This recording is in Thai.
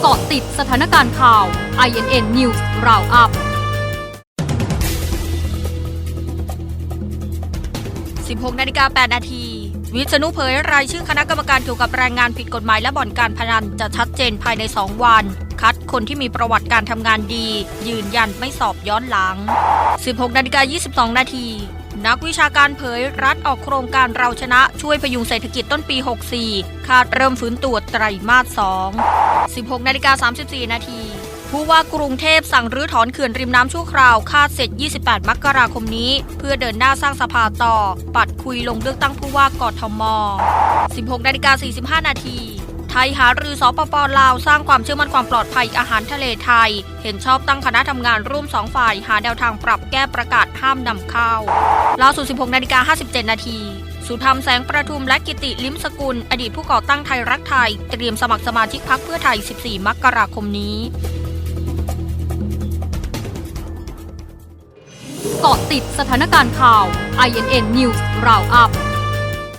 เกาะติดสถานการณ์ข่าว INN News Roundup 16นาฬิกา8นาทีวิษณุเผยรายชื่อคณะกรรมการเกี่ยวกับแรงงานผิดกฎหมายและบ่อนการพนันจะชัดเจนภายใน 2 วัน คัดคนที่มีประวัติการทำงานดี ยืนยันไม่สอบย้อนหลัง 16นาฬิกา22 นาทีนักวิชาการเผยรัฐออกโครงการเราชนะช่วยพยุงเศรษฐกิจต้นปี 64 คาดเริ่มฟื้นตัวไตรมาส 2 16นาฬิกา34 นาทีผู้ว่ากรุงเทพสั่งรื้อถอนเขื่อนริมน้ำชั่วคราว คาดเสร็จ 28 มกราคมนี้ เพื่อเดินหน้าสร้างสภาต่อ ปัดคุยลงเลือกตั้งผู้ว่ากทม 16นาฬิกา45 นาที ทยหารือสปปลาวสร้างความเชื่อมั่นความปลอดภัยอาหารทะเลไทย เห็นชอบตั้งคณะทำงานร่วมสองฝ่าย หาแนวทางปรับแก้ประกาศห้ามนำเข้าล่าสุด 16นาฬิกา57 นาทีสุธรรมแสงประทุมและกิติลิ้มสกุล อดีตผู้ก่อตั้งไทยรักไทย เตรียมสมัครสมาชิกพรรคเพื่อไทย 14 มกราคมนี้เกาะติดสถานการณ์ข่าว INN News Roundup